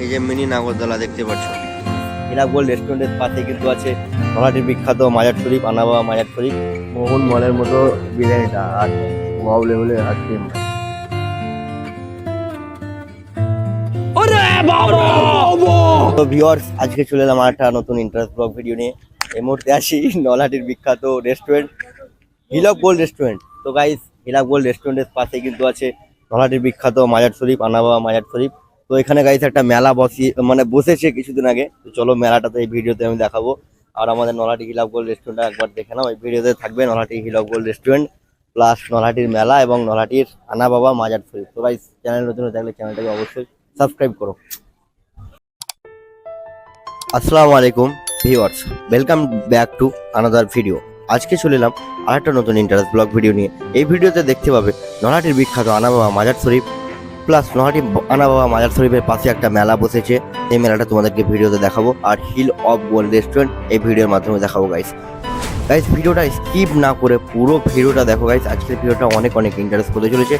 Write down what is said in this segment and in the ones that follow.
এই যে মিনি নাগরদোলা দেখতে পাচ্ছ। হিরাগোল রেস্টুরেন্টের পাশে কিন্তু আছে নলাটির বিখ্যাত মাজার শরীফ আনাবা মাজার শরীফ। মোহন মলের মতো বিরিয়ানিটা আর ওয়াও লেভেলের আইসক্রিম তো ভিউয়ার্স আজকে চলে এলাম আর একটা নতুন ইন্টারেস্ট ব্লগ ভিডিও নিয়ে। এই মুহূর্তে আসি নলাটির বিখ্যাত restaurant hill of gold restaurant. তো গাইস হিলাক গোল্ড রেস্টুরেন্টের পাশে কিন্তু আছে নলাটির বিখ্যাত মাজার শরীফ আনাবা মাজার শরীফ। তো এখানে গাইস একটা মেলা বসিয়ে মানে বসেছে কিছুদিন আগে। তো চলো মেলাটা তো এই ভিডিওতে আমি দেখাবো। আর আমাদের নলাটি হিলাক গোল্ড রেস্টুরেন্টটা একবার দেখে নাও। এই ভিডিওতে থাকবে Nalhati hill of gold restaurant plus নলাটির মেলা এবং নলাটির আনা বাবা মাজার শরীফ। তো গাইস চ্যানেল নতুন থাকলে চ্যানেলটাকে অবশ্যই সাবস্ক্রাইব করো। আসসালামু আলাইকুম viewers welcome back to another video আজকে চলে এলাম আর একটা নতুন ইন্টারেস্ট ব্লগ ভিডিও নিয়ে। এই ভিডিওতে দেখতে পাবে নলাটির বিখ্যাত আনা বাবা মাজার শরীফ। প্লাস নহাটি আনা বাবা মাজার শরীফের পাশে একটা মেলা বসেছে। এই মেলাটা তোমাদেরকে ভিডিওতে দেখাবো। আর হিল অফ গোল্ড রেস্টুরেন্ট এই ভিডিওর মাধ্যমে দেখাবো গাইস গাইস ভিডিওটা স্কিপ না করে পুরো ভিডিওটা দেখো গাইস আজকের ভিডিওটা অনেক অনেক ইন্টারেস্ট হতে চলেছে।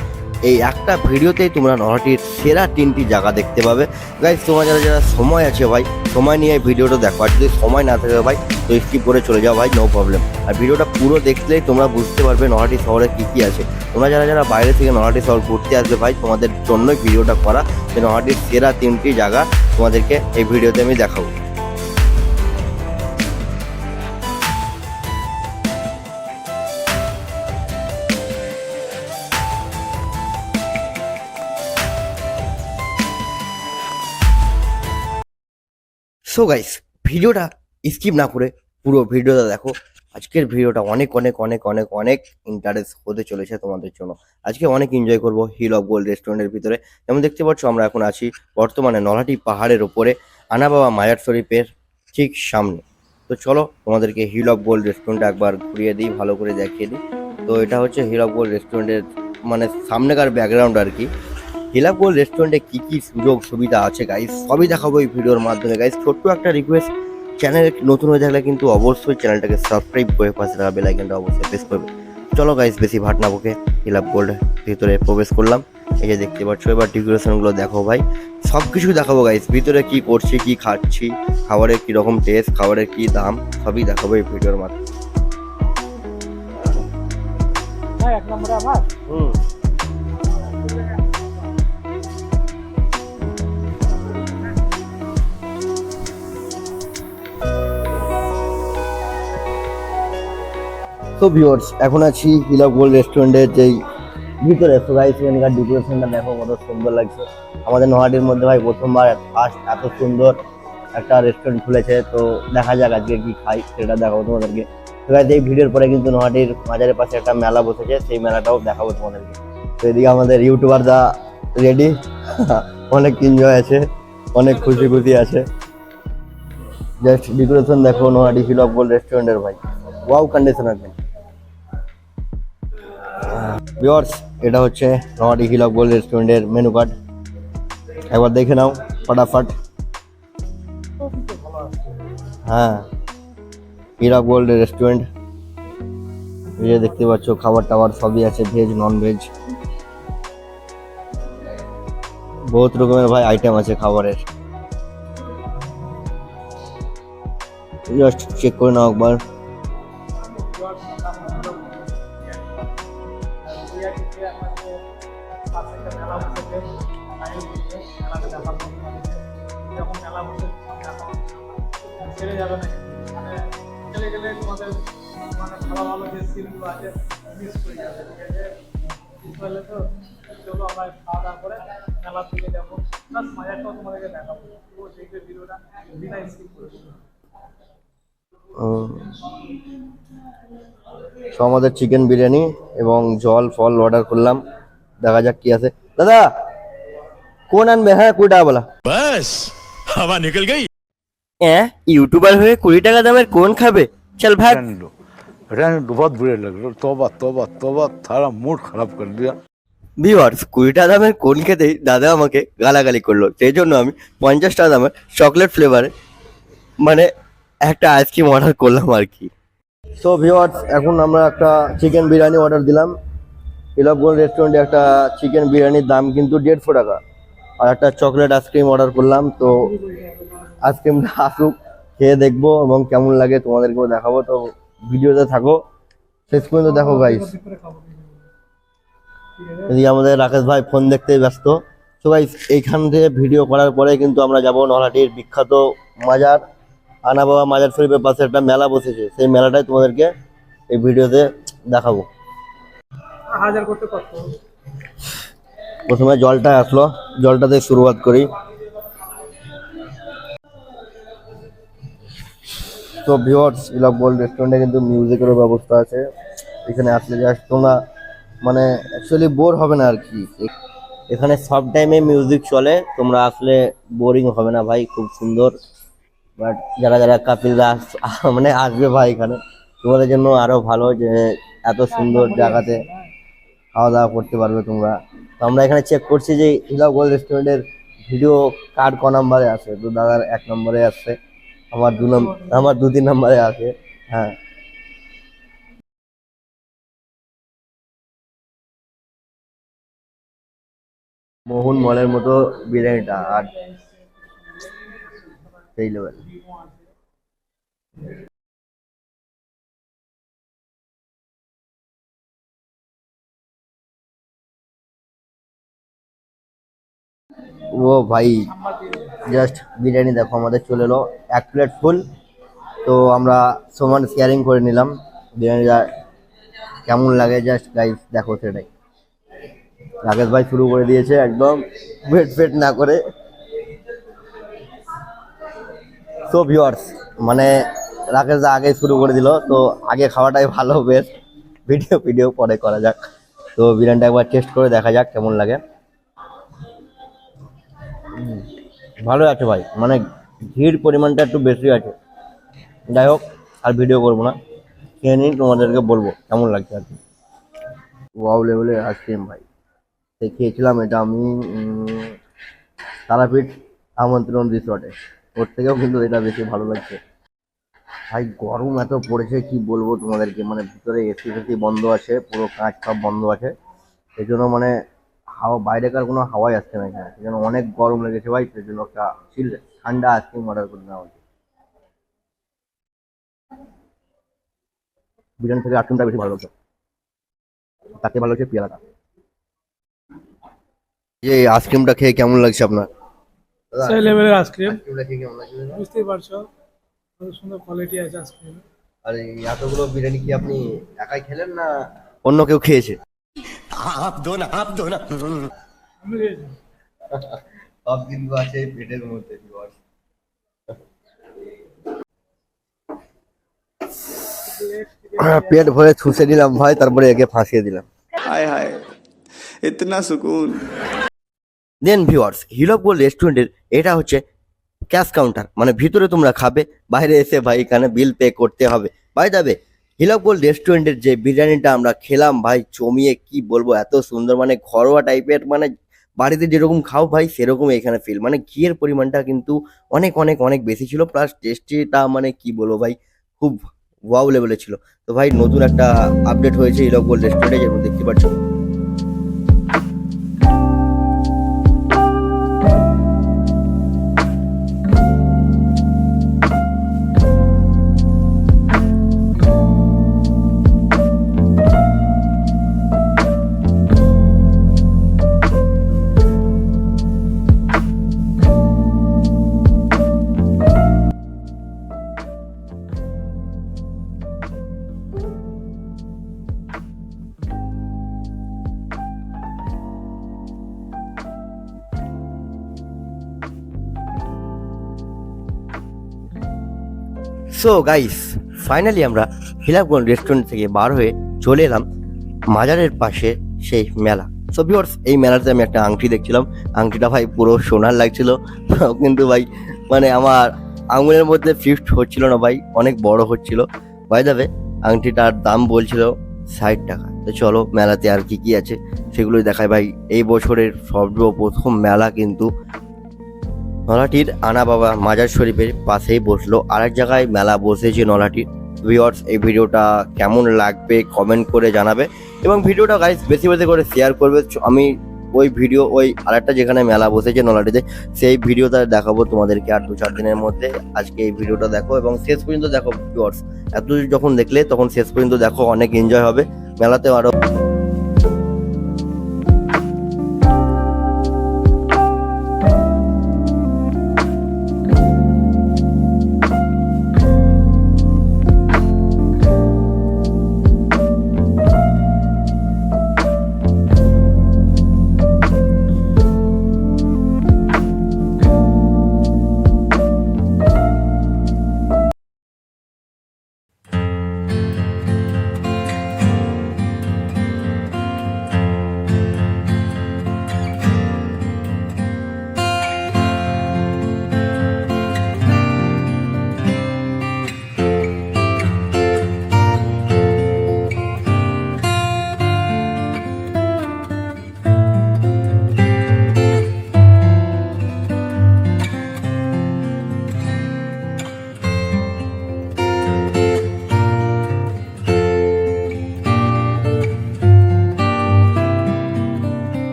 এই একটা ভিডিওতেই তোমরা নহাটির সেরা তিনটি জায়গা দেখতে পাবে। গাইস তোমার যারা যারা সময় আছে ভাই, সময় নিয়ে ভিডিওটা দেখো। আর যদি সময় না থাকে ভাই, তো স্কিপ করে চলে যাও ভাই নো প্রবলেম আর ভিডিওটা পুরো দেখলেই তোমরা বুঝতে পারবে নহাটি শহরে কী কী আছে। তোমরা যারা যারা বাইরে থেকে নহাটি শহর ঘুরতে আসবে ভাই, তোমাদের জন্যই ভিডিওটা করা যে নহাটির সেরা তিনটি জায়গা তোমাদেরকে এই ভিডিওতে আমি দেখাবো। সো গাইস ভিডিওটা স্কিপ না করে পুরো ভিডিওটা দেখো। আজকের ভিডিওটা অনেক অনেক অনেক অনেক অনেক ইন্টারেস্ট হতে চলেছে তোমাদের জন্য। আজকে অনেক এনজয় করব হিল অফ গোল্ড রেস্টুরেন্টের ভিতরে। যেমন দেখতে পাচ্ছ, আমরা এখন আছি বর্তমানে নলাটি পাহাড়ের ওপরে আনা বাবা মায়ার শরীফের ঠিক সামনে। তো চলো, তোমাদেরকে হিল অফ গোল্ড রেস্টুরেন্টটা একবার ঘুরিয়ে দিই, ভালো করে দেখিয়ে দিই। তো এটা হচ্ছে হিল অফ গোল্ড রেস্টুরেন্টের মানে সামনেকার ব্যাকগ্রাউন্ড আর কি। হিলাপ গোল্ড রেস্টুরেন্টে কি কি সুযোগ সুবিধা আছে গাইস সবই দেখাবো এই ভিডিওর মাধ্যমে গাইস ছোট্ট একটা রিকোয়েস্ট চ্যানেল নতুন হয়ে থাকলে কিন্তু অবশ্যই চ্যানেলটাকে সাবস্ক্রাইব করে পাশে থাকা বেল আইকনটা অবশ্যই প্রেস করবে। চলো গাইস বেশি ভাট না বকে হিলাপ গোল্ড ভিতরে প্রবেশ করলাম। এই যে দেখতে পাচ্ছ এবার ডেকোরেশনগুলো দেখো ভাই। সব কিছু দেখাবো গাইস ভিতরে কি করছি কি খাচ্ছি খাবারের কি রকম টেস্ট খাবারের কি দাম সবই দেখাবো এই ভিডিওর মাধ্যমে। হ্যাঁ এক নম্বরে আমার? হুম। তো ভিওর্স এখন আছি হিলাপ গোল্ড রেস্টুরেন্টের যেই ভিতরে। তো গাইস এখানকার ডেকোরেশনটা দেখো কত সুন্দর লাগছে। আমাদের নোহাটির মধ্যে ভাই প্রথমবার ফার্স্ট এত সুন্দর একটা রেস্টুরেন্ট খুলেছে। তো দেখা যাক আজকে কি খাই, সেটা দেখাবো তোমাদেরকে। তো গাইস এই ভিডিওর পরে কিন্তু নোহাটির মাজারের পাশে একটা মেলা বসেছে। সেই মেলাটাও দেখাবো তোমাদেরকে। তো এদিকে আমাদের ইউটিউবার দা রেডি অনেক এনজয় আছে, অনেক খুশি খুশি আছে। জাস্ট ডেকোরেশন দেখো নোহাটি হিল অফ গোল্ড রেস্টুরেন্টের ভাই। ওয়াও কন্ডিশন একদম ভিওর্স এটা হচ্ছে নোহাটি হিল অফ গোল্ড রেস্টুরেন্টের মেনু কার্ড একবার দেখে নাও, ফটাফট। হ্যাঁ হিল অফ গোল্ড রেস্টুরেন্ট এই যে দেখতে পাচ্ছ, খাবার টাবার সবই আছে ভেজ নন ভেজ বহুত রকমের ভাই আইটেম আছে খাবারের। জাস্ট চেক করে নাও একবার। স্মৃতিগুলো মিস ঠিক আছে তো চলো আমরা খাওয়া দাওয়া করে মেলার দিকে যাব প্লাস মজাটাও তোমাদেরকে দেখাবো তো সেই ভিডিওটা বিনা স্কিপ করে আমাদের চিকেন বিরিয়ানি এবং জল ফল অর্ডার করলাম। দেখা যাক কি আছে। দাদা কোন আনবে? হ্যাঁ কুড়ি টাকা বলা। বাস হাওয়া নিকল গই। হ্যাঁ ইউটিউবার হয়ে কুড়ি টাকা দামের কোন খাবে? চল ভাগ এটা আমি বহুত বুড়ে লাগল তবা তবা তবা তারা মুড খারাপ করে দিয়া। ভিওয়ার্স কুড়িটা দামের কোন খেতেই দাদা আমাকে গালাগালি করল সেই জন্য আমি পঞ্চাশটা দামের চকলেট ফ্লেভারে মানে একটা আইসক্রিম অর্ডার করলাম আর কি। সো ভিওয়ার্স এখন আমরা একটা চিকেন বিরিয়ানি অর্ডার দিলাম। ইলাপগঞ্জ রেস্টুরেন্টে একটা চিকেন বিরিয়ানির দাম কিন্তু দেড়শো টাকা। আর একটা চকলেট আইসক্রিম অর্ডার করলাম তো আইসক্রিমটা আসুক খেয়ে দেখব এবং কেমন লাগে তোমাদেরকেও দেখাবো তো ভিডিওতে থাকো। শেষ পর্যন্ত দেখো গাইস এদিকে আমাদের রাকেশ ভাই ফোন দেখতে ব্যস্ত। তো গাইস এইখান থেকে ভিডিও করার পরে কিন্তু আমরা যাব নলহাটির বিখ্যাত মাজার আনা বাবা মাজার শরীফের পাশে একটা মেলা বসেছে। সেই মেলাটাই তোমাদেরকে এই ভিডিওতে দেখাবো। প্রথমে জলটা আসলো। জলটাতে শুরুয়াত করি। তো ভিওর্স ইলাভ গোল্ড রেস্টুরেন্টে কিন্তু মিউজিকেরও ব্যবস্থা আছে। এখানে আসলে জাস্ট তোমরা মানে অ্যাকচুয়ালি বোর হবে না আর কি। এখানে সব টাইমে মিউজিক চলে, তোমরা আসলে বোরিং হবে না ভাই, খুব সুন্দর। বাট যারা যারা কাপিলরা মানে আসবে ভাই এখানে, তোমাদের জন্য আরও ভালো যে এত সুন্দর জায়গাতে খাওয়া দাওয়া করতে পারবে তোমরা। তো আমরা এখানে চেক করছি যে হিলা গোল্ড রেস্টুরেন্টের ভিডিও কার্ড ক নম্বরে আছে? তো দাদার এক নম্বরে আসছে আমার দু নম্বর আমার দু তিন নাম্বারে আছে হ্যাঁ। মোহন মলের মতো বিরিয়ানিটা আর সেই লেভেল ও ভাই জাস্ট বিরিয়ানি দেখো, আমাদের চলে এলো। এক প্লেট ফুল তো আমরা সমান শেয়ারিং করে নিলাম। বিরিয়ানিটা কেমন লাগে জাস্ট গাইস দেখো সেটাই। রাকেশ ভাই শুরু করে দিয়েছে একদম ওয়েট ফেট না করে। সো ভিউয়ার্স মানে রাকেশ দা আগে শুরু করে দিল, তো আগে খাওয়াটাই ভালো বেস্ট ভিডিও ভিডিও পরে করা যাক। তো বিরিয়ানিটা একবার টেস্ট করে দেখা যাক, কেমন লাগে। ভালো আছে ভাই। মানে ঘির পরিমাণটা একটু বেশি আছে। যাই হোক, আর ভিডিও করব না। খেয়ে নিই, তোমাদেরকে বলব কেমন লাগছে আর কি। ওয়াও লেভেলের আইসক্রিম ভাই। খেয়েছিলাম এটা আমি তারাপীঠ আমন্ত্রণ রিসর্টে ওর থেকেও কিন্তু এটা বেশি ভালো লাগছে। ভাই, গরম এত পড়েছে, কি বলব তোমাদেরকে? মানে ভিতরে এসি ফেসি বন্ধ আছে, পুরো কাঁচ সব বন্ধ আছে। এই জন্য মানে হাওয়া বাইরেকার কোনো হাওয়াই আসছে না এখানে। সেই জন্য অনেক গরম লেগেছে ভাই সেই জন্য একটা চিল ঠান্ডা আইসক্রিম অর্ডার করে নেওয়া হয়েছে। বিরিয়ানি থেকে আইসক্রিমটা বেশি ভালো লাগছে তাকে ভালো লাগছে পেয়ারাটা যে আইসক্রিমটা খেয়ে কেমন লাগছে আপনার? সেই লেভেলের আইসক্রিম আইসক্রিমটা খেয়ে কেমন লাগছে? বুঝতেই পারছ। কত সুন্দর কোয়ালিটি আছে আইসক্রিম আর এই এতগুলো বিরিয়ানি কি আপনি একাই খেলেন না অন্য কেউ খেয়েছে? আমি খেয়েছি। সব কিন্তু আছে পেটের মধ্যে viewers। পেট ভরে ছুঁচে দিলাম ভাই তারপরে একে ফাঁসিয়ে দিলাম हाय हाय इतना सुकून দেন ভিউয়ার্স হিলপ গোল্ড রেস্টুরেন্টের এটা হচ্ছে ক্যাশ কাউন্টার মানে ভিতরে তোমরা খাবে বাইরে এসে ভাই এখানে বিল পে করতে হবে ভাই যাবে হিলপ গোল্ড রেস্টুরেন্টের যে বিরিয়ানিটা আমরা খেলাম, ভাই, জমিয়ে কি বলব, এত সুন্দর মানে ঘরোয়া টাইপের মানে বাড়িতে যেরকম খাও ভাই সেরকম এখানে ফিল মানে ঘিয়ের পরিমাণটা কিন্তু অনেক অনেক অনেক বেশি ছিল প্লাস টেস্টিটা মানে কি বলব ভাই, খুব ওয়াও লেভেলে ছিল। তো ভাই, নতুন একটা আপডেট হয়েছে হিলপ গোল্ড রেস্টুরেন্টে, যেমন দেখতে পাচ্ছ। সো গাইস ফাইনালি আমরা হিলাপগঞ্জ রেস্টুরেন্ট থেকে বার হয়ে চলে এলাম মাজারের পাশে সেই মেলা। সো ভিউয়ার্স এই মেলাতে আমি একটা আংটি দেখছিলাম। আংটিটা ভাই পুরো সোনার লাগছিল। কিন্তু ভাই মানে আমার আঙুলের মধ্যে ফিফট হচ্ছিল না ভাই, অনেক বড় হচ্ছিল। ভাই যাবে আংটিটার দাম বলছিল ষাট টাকা। তো চলো, মেলাতে আর কি কি আছে সেগুলোই দেখায় ভাই। এই বছরের সর্বপ্রথম মেলা কিন্তু নলাটির আনা বাবা মাজার শরীফের পাশেই বসল আর এক জায়গায় মেলা বসেছে নলাটির। ভিউয়ার্স এই ভিডিওটা কেমন লাগবে কমেন্ট করে জানাবে এবং ভিডিওটা গাইস বেশি বেশি করে শেয়ার করবে। আমি ওই ভিডিও, ওই আরেকটা যেখানে মেলা বসেছে নলাটিতে, সেই ভিডিওটা দেখাবো তোমাদেরকে আর দু চার দিনের মধ্যে। আজকে এই ভিডিওটা দেখো এবং শেষ পর্যন্ত দেখো ভিউয়ার্স এত যখন দেখলে তখন শেষ পর্যন্ত দেখো, অনেক এনজয় হবে। মেলাতেও আরও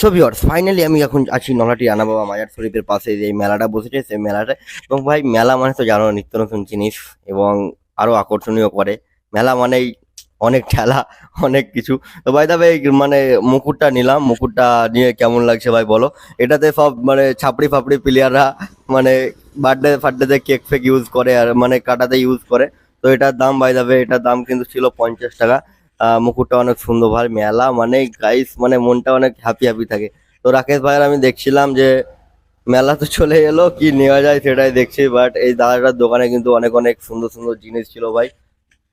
সো ভিউয়ার্স ফাইনালি আমি এখন আছি নলাটি রানা বাবা মাজার শরীফের পাশে যে মেলাটা বসেছে, সেই মেলাটা। এবং ভাই, মেলা মানে তো জানো, নিত্য নতুন জিনিস এবং আরও আকর্ষণীয় করে। মেলা মানেই অনেক ঠেলা, অনেক কিছু। তো ভাই দাবে মানে মুকুটটা নিলাম, মুকুটটা নিয়ে কেমন লাগছে ভাই বলো? এটাতে সব মানে ছাপড়ি ফাপড়ি প্লেয়াররা মানে বার্থডে ফার্থডেতে কেক ফেক ইউজ করে আর মানে কাটাতে ইউজ করে। তো এটার দাম ভাই দাবে এটার দাম কিন্তু ছিল পঞ্চাশ টাকা। মুকুটটা অনেক সুন্দর ভাই, মেলা মানে গাইস মানে মনটা অনেক হ্যাপি হ্যাপি থাকে। তো রাকেশ ভাইয়ের আমি দেখছিলাম যে মেলা তো চলে এলো, কি নেওয়া যায় সেটাই দেখছি বাট এই দাদাটার দোকানে কিন্তু অনেক অনেক সুন্দর সুন্দর জিনিস ছিল ভাই।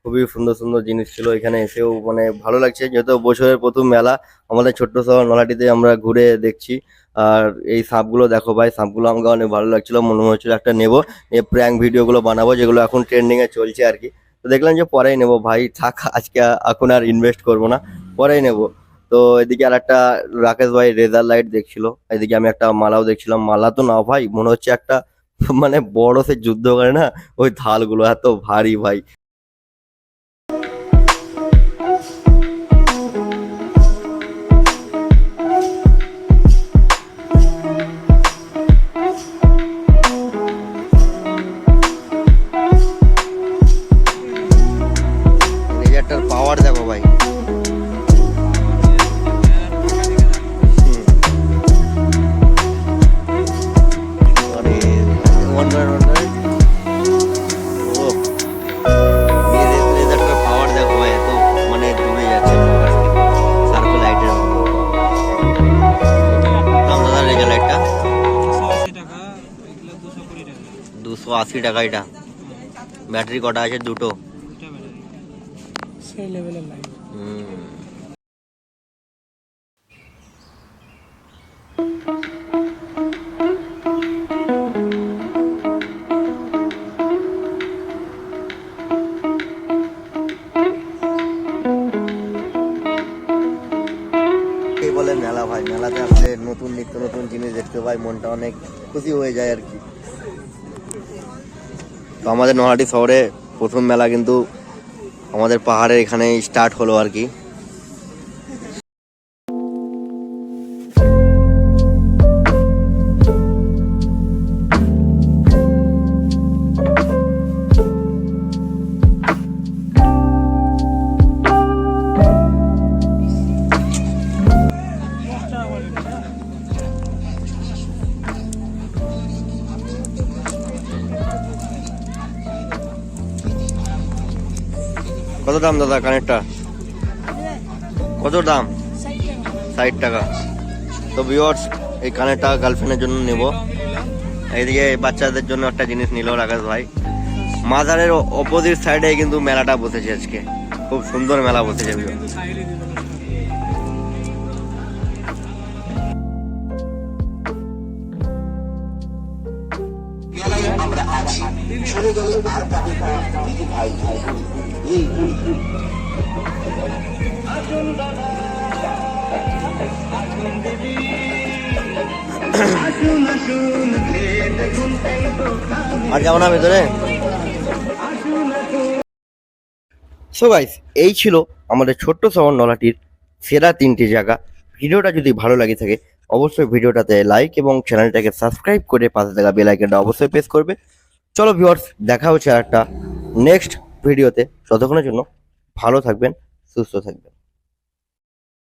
খুবই সুন্দর সুন্দর জিনিস ছিল, এখানে এসেও মানে ভালো লাগছে। যেহেতু বছরের প্রথম মেলা, আমাদের ছোট্ট শহর নলাটিতে আমরা ঘুরে দেখছি। আর এই সাপগুলো দেখো ভাই, সাপগুলো আমাকে অনেক ভালো লাগছিল, মনে হচ্ছিল একটা নেব প্র্যাঙ্ক ভিডিওগুলো বানাবো, যেগুলো এখন ট্রেন্ডিংয়ে চলছে আর কি। তো দেখলাম যে পরেই নেব ভাই, থাক, আজকে এখন আর ইনভেস্ট করব না, পরেই নেব। তো এদিকে আর একটা রাকেশ ভাই রেজার লাইট দেখছিল, এদিকে আমি একটা মালাও দেখছিলাম, মালা তো না ভাই, মনে হচ্ছে একটা মানে বড় সে যুদ্ধ করে না, ওই ধালগুলো এত ভারী ভাই। দাদা রেজার লাইটটা দুশো আশি টাকা এটা। ব্যাটারি কটা আছে? দুটো। সেই লেভেলের লাইট হুম। মনটা অনেক খুশি হয়ে যায় আর কি। তো আমাদের নোহাটি শহরে প্রথম মেলা কিন্তু আমাদের পাহাড়ের এখানে স্টার্ট হলো আর কি। দাম, দাদা, কানেরটা? কত দাম? ষাট টাকা। তো ভিওর্স এই কানেরটা গার্লফ্রেন্ডের জন্য নেব। এইদিকে বাচ্চাদের জন্য একটা জিনিস নিল রাকেশ ভাই। মাজারের অপোজিট সাইডে কিন্তু মেলাটা বসেছে আজকে। খুব সুন্দর মেলা বসেছে। সাইডে দিল আর যাব না ভেতরে সো গাইস এই ছিল আমাদের ছোট্ট শহর নলাটির সেরা তিনটি জায়গা। ভিডিওটা যদি ভালো লাগে থাকে, অবশ্যই ভিডিওটাতে লাইক এবং চ্যানেলটাকে সাবস্ক্রাইব করে পাশে থাকা বেল আইকনটা অবশ্যই প্রেস করবে। চলো ভিউয়ার্স দেখা হচ্ছে একটা নেক্সট ভিডিওতে। ততক্ষণের জন্য ভালো থাকবেন সুস্থ থাকবেন।